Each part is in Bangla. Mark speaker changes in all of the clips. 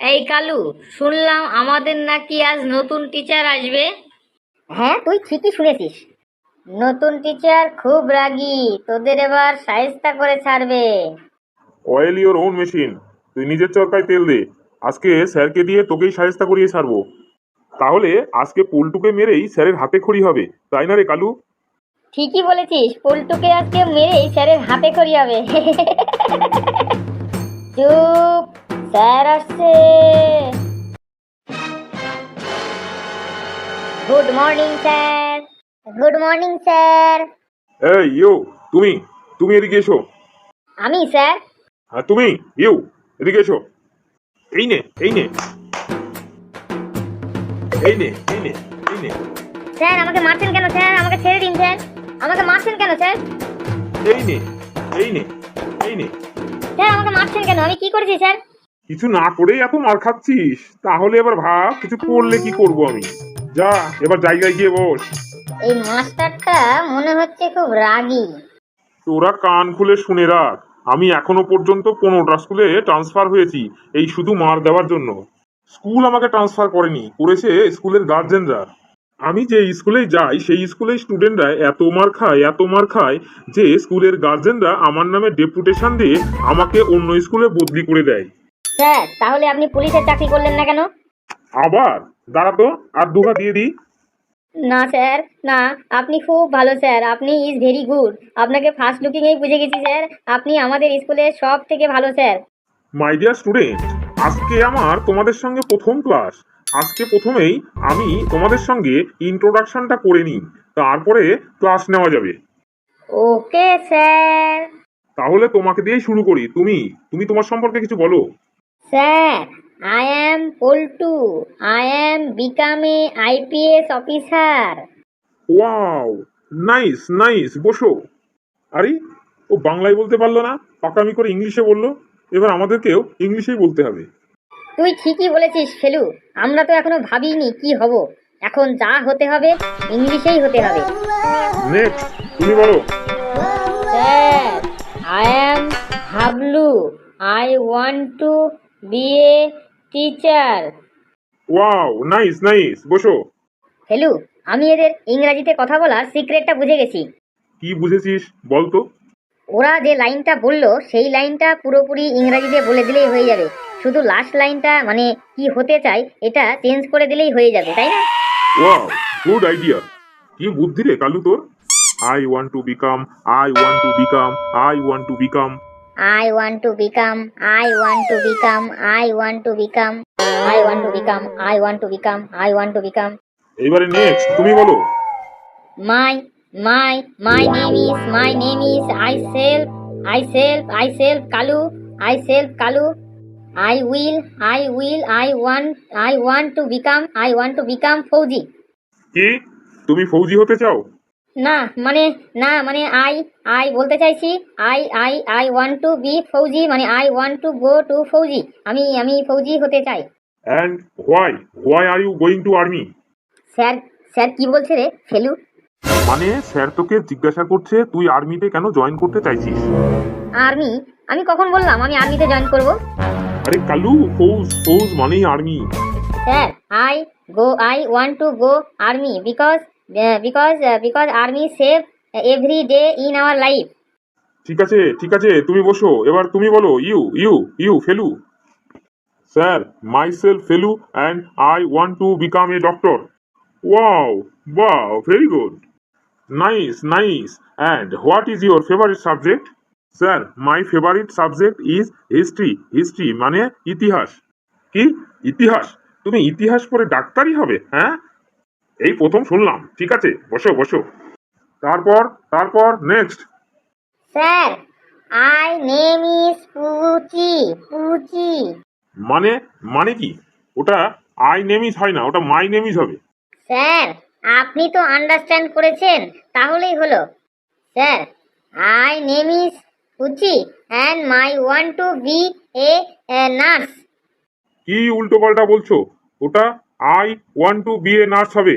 Speaker 1: এই কালু শুনলাম আমাদের নাকি আজ নতুন টিচার আসবে।
Speaker 2: হ্যাঁ তুই ঠিকই শুনেছিস। নতুন টিচার খুব রাগী তোদের এবার সাহেস্তা করে ছাড়বে।
Speaker 3: অয়েল ইওর ওন মেশিন তুই নিজের চরকায় তেল দে। আজকে স্যারকে দিয়ে তোকেই সাহেস্তা করিয়ে ছাড়বো। তাহলে আজকে পুলটুকে মেরেই স্যারের হাতে খড়ি হবে তাই না রে কালু?
Speaker 2: ঠিকই বলেছিস পল্টুকে আজকে মেরেই স্যারের হাতে খড়ি হবে। চুপ স্যার আসছে good morning sir good morning sir
Speaker 3: এই ইউ তুমি তুমি এদিকে এসো।
Speaker 2: আমি স্যার
Speaker 3: হ্যাঁ তুমি ইউ এদিকে এসো। এই নে এই নে। এই নে এই নে এই নে।
Speaker 2: স্যার আমাকে মারছেন কেন স্যার আমাকে ছেড়ে দিন স্যার আমাকে মারছেন কেন স্যার
Speaker 3: এই নে এই নে এই নে।
Speaker 2: স্যার আমাকে মারছেন কেন? আমি কি করেছি স্যার
Speaker 3: কিছু না করেই এত মার খাচ্ছিস? তাহলে এবার ভাব কিছু করলে কি করব আমি? যা এবার জায়গায় গিয়ে বস।
Speaker 2: এই মাস্টারটা মনে হচ্ছে খুব রাগী।
Speaker 3: তোরা কান খুলে শুনে রাখ। আমি এখনও পর্যন্ত পনেরোটা স্কুলে ট্রান্সফার হয়েছি এই শুধু মার দেওয়ার জন্য। স্কুল আমাকে ট্রান্সফার করেনি করেছে স্কুলের গার্জেনরা আমি যে স্কুলে যাই সেই স্কুলের স্টুডেন্টরা এত মার খায় এত মার খায় যে স্কুলের গার্জেনরা আমার নামে ডেপুটেশন দিয়ে আমাকে অন্য স্কুলে বদলি করে দেয়।
Speaker 2: স্যার তাহলে আপনি পুলিশের চাকরি করলেন না কেন?
Speaker 3: আবার? দাঁড়া তো আর দুঘা দিয়ে দিই।
Speaker 2: না স্যার না আপনি খুব ভালো স্যার আপনি ইজ ভেরি গুড। আপনাকে ফার্স্ট লুকিংয়েই বুঝে গেছি স্যার আপনি আমাদের স্কুলের সব থেকে ভালো স্যার।
Speaker 3: মাই ডিয়ার স্টুডেন্ট আজকে আমার তোমাদের সঙ্গে প্রথম ক্লাস। আজকে প্রথমেই আমি তোমাদের সঙ্গে ইন্ট্রোডাকশনটা করে নিই তারপরে ক্লাস নেওয়া যাবে।
Speaker 2: Okay sir.
Speaker 3: তাহলে তোমাকে দিয়েই শুরু করি। তুমি তুমি তোমার সম্পর্কে কিছু বলো।
Speaker 2: Sir I am Poltu I am become a IPS officer
Speaker 3: wow nice nice বসো। আরে ও বাংলায় বলতে পারল না পাকামি করে ইংলিশে বলল এবার আমাদেরকেও ইংলিশেই বলতে হবে।
Speaker 2: তুই ঠিকই বলেছিস ফেলু। আমরা তো এখনও ভাবিনি কি হব। এখন যা হতে হবে ইংলিশেই হতে হবে।
Speaker 3: নেক্সট তুমি বলো।
Speaker 2: Sir I am Hablu I want to be a teacher
Speaker 3: wow nice nice বসো।
Speaker 2: ফেলু আমি এদের ইংরাজিতে কথা বলার সিক্রেটটা বুঝে গেছি।
Speaker 3: কি বুঝেছিস বল তো।
Speaker 2: ওরা যে লাইনটা বলল সেই লাইনটা পুরোপুরি ইংরাজিতে বলে দিলেই হয়ে যাবে। শুধু লাস্ট লাইনটা মানে কি হতে চাই এটা চেঞ্জ করে দিলেই হয়ে যাবে তাই না?
Speaker 3: ওয়াও গুড আইডিয়া কি বুদ্ধি রে কালু তোর। I want to become I want to become I want to become
Speaker 2: I want to become, I want to become, I want to become, I want to become, I want to become, I want to become.
Speaker 3: এইবারে নেক্সট তুমি বলো
Speaker 2: My, my, my name is, my name is, I self, I self, I self, Kalu, I self, Kalu. I will, I will, I want, I want to become, I want to become Fauji.
Speaker 3: কি তুমি ফৌজি হতে চাও
Speaker 2: না মানে না মানে আই আই বলতে চাইছি I I I want to be ফৌজি মানে I want to go to ফৌজি। আমি আমি ফৌজি হতে চাই।
Speaker 3: And why why are you going to army
Speaker 2: sir sir কি বলছে রে ফেলু?
Speaker 3: মানে স্যার তোকে জিজ্ঞাসা করছে তুই আর্মিতে কেন জয়েন করতে চাইছিস?
Speaker 2: আর্মি আমি কখন বললাম আমি আর্মিতে জয়েন করব?
Speaker 3: আরে কালু ফৌজ ফৌজ মানেই army
Speaker 2: sir I go I want to go army because because because army save every day in our life
Speaker 3: ঠিক আছে ঠিক আছে, তুমি বসো। এবার তুমি বলো you you you Felu. Sir myself Felu and I want to become a doctor wow wow very good nice nice and what is your favourite subject sir my favourite subject is history history মানে ইতিহাস। কি? ইতিহাস। তুমি ইতিহাস পড়ে ডাক্তারই হবে হ্যাঁ? এই প্রথম শুনলাম ঠিক আছে? বসো বসো। তারপর তারপর next
Speaker 2: sir I name is Puchi Puchi
Speaker 3: মানে মানে কি? ওটা আই নেমিজ হয় না ওটা মাই নেমিজ হবে।
Speaker 2: স্যার আপনি তো আন্ডারস্ট্যান্ড করেছেন তাহলেই হলো। Sir I name is Puchi and my want to be a nurse
Speaker 3: কি উল্টো পাল্টা বলছো? ওটা I want to be a nurse হবে।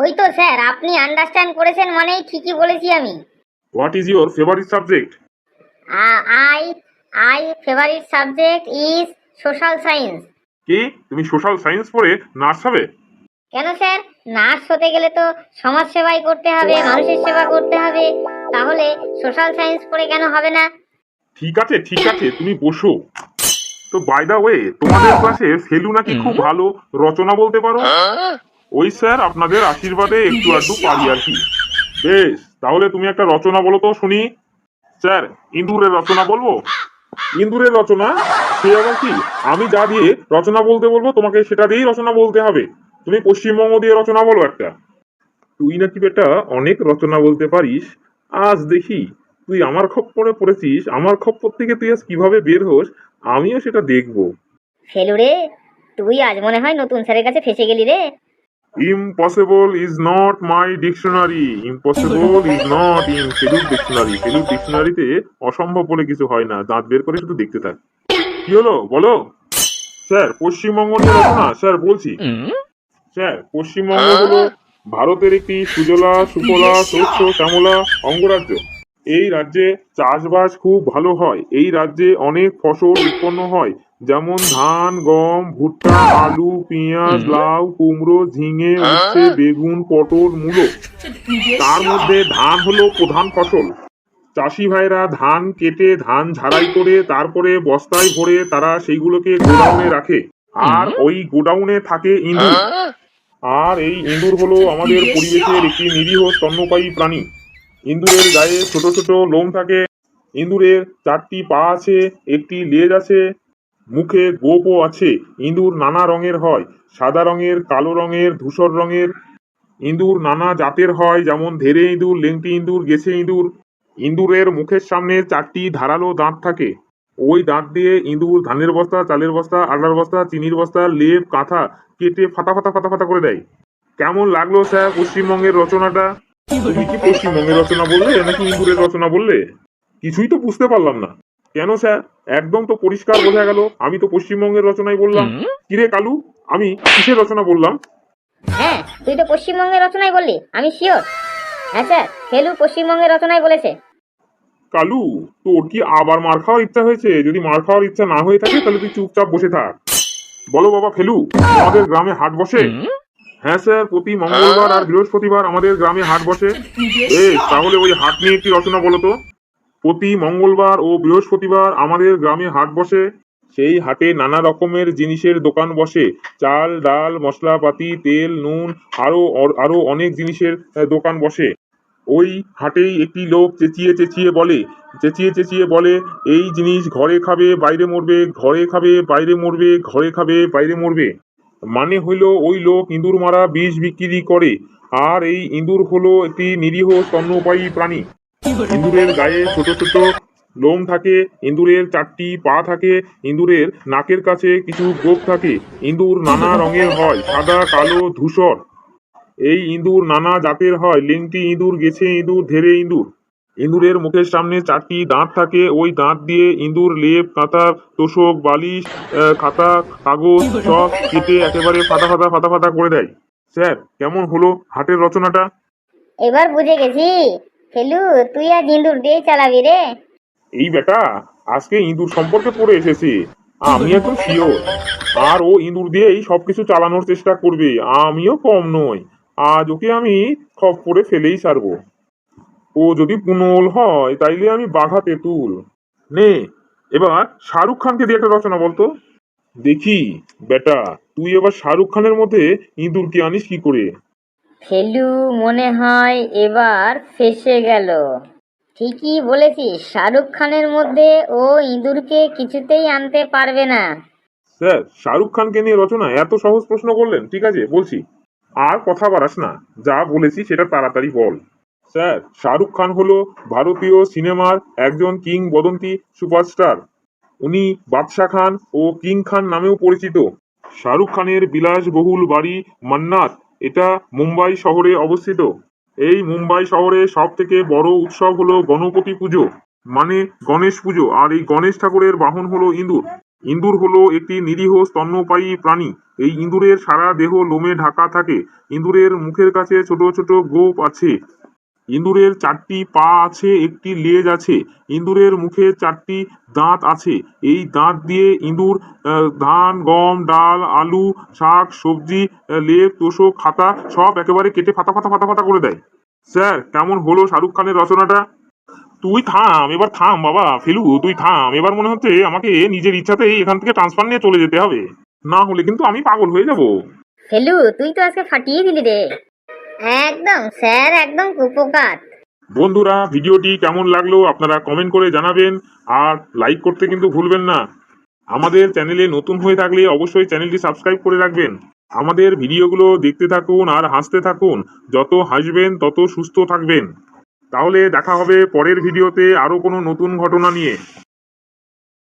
Speaker 2: ওই তো স্যার আপনি আন্ডারস্ট্যান্ড করেছেন মানেই ঠিকই বলেছি আমি।
Speaker 3: What is your favourite subject
Speaker 2: I I favourite subject is social science
Speaker 3: কি? তুমি সোশ্যাল সায়েন্স পড়ে নার্স হবে?
Speaker 2: কেন স্যার? নার্স হতে গেলে তো সমাজ সেবাই করতে হবে মানুষের সেবা করতে হবে। তাহলে সোশ্যাল সায়েন্স পড়ে কেন হবে না?
Speaker 3: ঠিক আছে ঠিক আছে তুমি বসো। তো বাই দা ওয়ে তোমাদের ক্লাসে ফেলু নাকি খুব ভালো রচনা বলতে পারো? ওই স্যার, আপনাদের আশীর্বাদে একটু আধটু পারি আর কি। বেশ, তাহলে তুমি একটা রচনা বলো তো শুনি। স্যার ইন্দুরের রচনা বলব? ইন্দুরের রচনা? সে আবার কি? আমি যা দিয়ে রচনা বলতে বলব, তোমাকে সেটা দিয়েই রচনা বলতে হবে। তুমি পশ্চিমবঙ্গ দিয়ে রচনা বলো একটা। তুই নাকি বেটা অনেক রচনা বলতে পারিস। আজ দেখি, তুই আমার খপ্পরে পড়েছিস। আমার খপ্পর থেকে তুই আজ কীভাবে বের হোস, আমিও সেটা দেখব।
Speaker 2: ফেলুরে তুই আজ মনে হয় নতুন স্যারের কাছে ফেসে গেলি রে।
Speaker 3: Impossible is not my dictionary impossible is not in failure dictionary ফেলুর ডিকশনারিতে অসম্ভব বলে কিছু হয় না। দাঁত বের করে শুধু দেখতে থাক। কি হলো? বলো। স্যার, পশ্চিমবঙ্গ রচনা স্যার, বলছি। স্যার, পশ্চিমবঙ্গ হলো ভারতের একটি সুজলা সুফলা শস্য শ্যামলা অঙ্গরাজ্য। এই রাজ্যে চাষবাস খুব ভালো হয়। এই রাজ্যে অনেক ফসল উৎপন্ন হয়। যেমন ধান গম ভুট্টা আলু পেঁয়াজ লাউ কুমড়ো ঝিঙে উচ্ছে বেগুন পটল মূলো। তার মধ্যে ধান হলো প্রধান ফসল। চাষি ভাইরা ধান কেটে ধান ঝাড়াই করে তারপরে বস্তায় ভরে তারা সেইগুলোকে গোডাউনে রাখে। আর ওই গোডাউনে থাকে ইঁদুর। আর এই ইঁদুর হলো আমাদের পরিবেশের একটি নিরীহ স্তন্যপায়ী প্রাণী। ইঁদুরের গায়ে ছোট ছোট লোম থাকে। ইঁদুরের চারটি পা আছে একটি লেজ আছে মুখে গোপও আছে, ইঁদুর নানা রঙের হয়, সাদা রঙের, কালো রঙের, ধূসর রঙের। ইঁদুর নানা জাতের হয়, যেমন ধেরে ইঁদুর, লেংটি ইঁদুর, গেছে ইঁদুর। ইঁদুরের মুখের সামনে চারটি ধারালো দাঁত থাকে। ওই দাঁত দিয়ে ইঁদুর ধানের বস্তা, চালের বস্তা আটার বস্তা, চিনির বস্তা, লেপ, কাঁথা কেটে ফাটা ফাটা ফাটা ফাটা করে দেয়। কেমন লাগল স্যার পশ্চিমবঙ্গের রচনাটা? তুমি কি পশ্চিমবঙ্গের রচনা বললে নাকি ইঁদুরের রচনা বললে? কিছুই তো বুঝতে পারলাম না। কেন স্যার? একদম তো পরিষ্কার বোঝা গেল। আমি তো পশ্চিমবঙ্গের রচনাই বললাম। কিরে কালু? আমি কিসের রচনা বললাম?
Speaker 2: হ্যাঁ তুই তো পশ্চিমবঙ্গের রচনাই বললি আমি শিওর হ্যাঁ স্যার ফেলু পশ্চিমবঙ্গের রচনাই বলেছে।
Speaker 3: কালু তোর কি আবার মার খাওয়ার ইচ্ছা হয়েছে? যদি মার খাওয়ার ইচ্ছা না হয়ে থাকে তাহলে তুই চুপচাপ বসে থাক। বলো বাবা ফেলু আমাদের গ্রামে হাট বসে? হ্যাঁ স্যার প্রতি মঙ্গলবার আর বৃহস্পতিবার আমাদের গ্রামে হাট বসে। এ তাহলে ওই হাট নিয়ে একটি রচনা বলো তো? প্রতি মঙ্গলবার ও বৃহস্পতিবার আমাদের গ্রামে হাট বসে। সেই হাটে নানা রকমের জিনিসের দোকান বসে। চাল, ডাল, মশলাপাতি, তেল, নুন আরও আরও অনেক জিনিসের দোকান বসে। ওই হাটেই একটি লোক চেঁচিয়ে চেঁচিয়ে বলে, চেঁচিয়ে চেঁচিয়ে বলে, এই জিনিস ঘরে খাবে, বাইরে মরবে, ঘরে খাবে, বাইরে মরবে, ঘরে খাবে, বাইরে মরবে। মানে হইল ওই লোক ইঁদুর মারা বিষ বিক্রি করে। আর এই ইঁদুর হলো একটি নিরীহ স্তন্যপায়ী প্রাণী। ইঁদুরের গায়ে ছোট ছোট লোম থাকে ইঁদুরের চারটি পা থাকে ইঁদুরের নাকের কাছে কিছু গোপ থাকে। ইঁদুর নানা রঙের হয়, সাদা, কালো, ধূসর। এই ইঁদুর নানা জাতের হয় লেংটি ইঁদুর, গেছে ইঁদুর, ধেরে ইঁদুর। ইঁদুরের মুখের সামনে চারটি দাঁত থাকে, ওই দাঁত দিয়ে ইঁদুর লেপ, কাঁথা, তোষক, বালিশ খাতা, কাগজ সব কেটে একেবারে ফাটা ফাটা ফাটা ফাটা করে দেয়। স্যার, কেমন হলো হাটের রচনাটা?
Speaker 2: এবার বুঝে গেছি। ফেলু তুই আজ ইঁদুর দিয়ে চালাবি রে।
Speaker 3: এই বেটা, আজকে ইঁদুর সম্পর্কে পড়ে এসেছে। আমি এখন শিওর। আর ও ইঁদুর দিয়েই সবকিছু চালানোর চেষ্টা করবে, আমিও কম নই। আজ ওকে আমি খপ করে ফেলেই ছাড়বো। ও যদি পুনল হয়, তাইলে আমি বাঘা তেঁতুল নে, এবার শাহরুখ খানকে দিয়ে একটা রচনা বলতো। দেখি, বেটা, তুই এবার শাহরুখ খানের মধ্যে ইঁদুরকে আনিস কি করে?
Speaker 2: ফেলু মনে হয় এবার ফেসে গেল। ঠিকই বলেছিস, শাহরুখ খানের মধ্যে ও ইঁদুরকে কিছুতেই আনতে পারবে না।
Speaker 3: স্যার, শাহরুখ খানকে নিয়ে রচনা এত সহজ প্রশ্ন করলেন, ঠিক আছে, বলছি। আর কথা বাড়াস না, যা বলেছি সেটা তাড়াতাড়ি বল। স্যার, শাহরুখ খান হলো ভারতীয় সিনেমার একজন কিংবদন্তি সুপারস্টার। উনি বাদশা খান ও কিং খান নামেও পরিচিত। শাহরুখ খানের বিলাসবহুল বাড়ি মান্নাত এটা মুম্বাই শহরে অবস্থিত। এই মুম্বাই শহরে সব থেকে বড় উৎসব হলো গণপতি পুজো মানে গণেশ পুজো। আর এই গণেশ ঠাকুরের বাহন হলো ইঁদুর। ইঁদুর হলো একটি নিরীহ স্তন্যপায়ী প্রাণী। এই ইঁদুরের সারা দেহ লোমে ঢাকা থাকে। ইঁদুরের মুখের কাছে ছোট ছোট গোপ আছে। ইঁদুরের চারটি পা আছে, একটি লেজ আছে। ইঁদুরের মুখে চারটি দাঁত আছে। এই দাঁত দিয়ে ইঁদুর ধান, গম, ডাল, আলু, শাক, সবজি লেপ, তোষক, খাতা সব একেবারে কেটে ফাতা ফাতা ফাতা ফাতা করে দেয়। স্যার, কেমন হলো শাহরুখ খানের রচনাটা? তুই থাম, এবার থাম বাবা, ফেলু, তুই থাম। এবার মনে হচ্ছে আমাকে নিজের ইচ্ছাতেই এখান থেকে ট্রান্সফার নিয়ে চলে যেতে হবে। না হলে কিন্তু আমি পাগল হয়ে যাব।
Speaker 2: ফেলু, তুই তো আজকে ফাটিয়ে দিলি রে। একদম, স্যার, একদম কুপোকাত
Speaker 3: বন্ধুরা, ভিডিওটি কেমন লাগল আপনারা কমেন্ট করে জানাবেন, আর লাইক করতে কিন্তু ভুলবেন না। আমাদের চ্যানেলে নতুন হয়ে থাকলে অবশ্যই চ্যানেলটি সাবস্ক্রাইব করে রাখবেন। আমাদের ভিডিওগুলো দেখতে থাকুন আর হাসতে থাকুন। যত হাসবেন, তত সুস্থ থাকবেন। তাহলে দেখা হবে পরের ভিডিওতে আরও কোনো নতুন ঘটনা নিয়ে।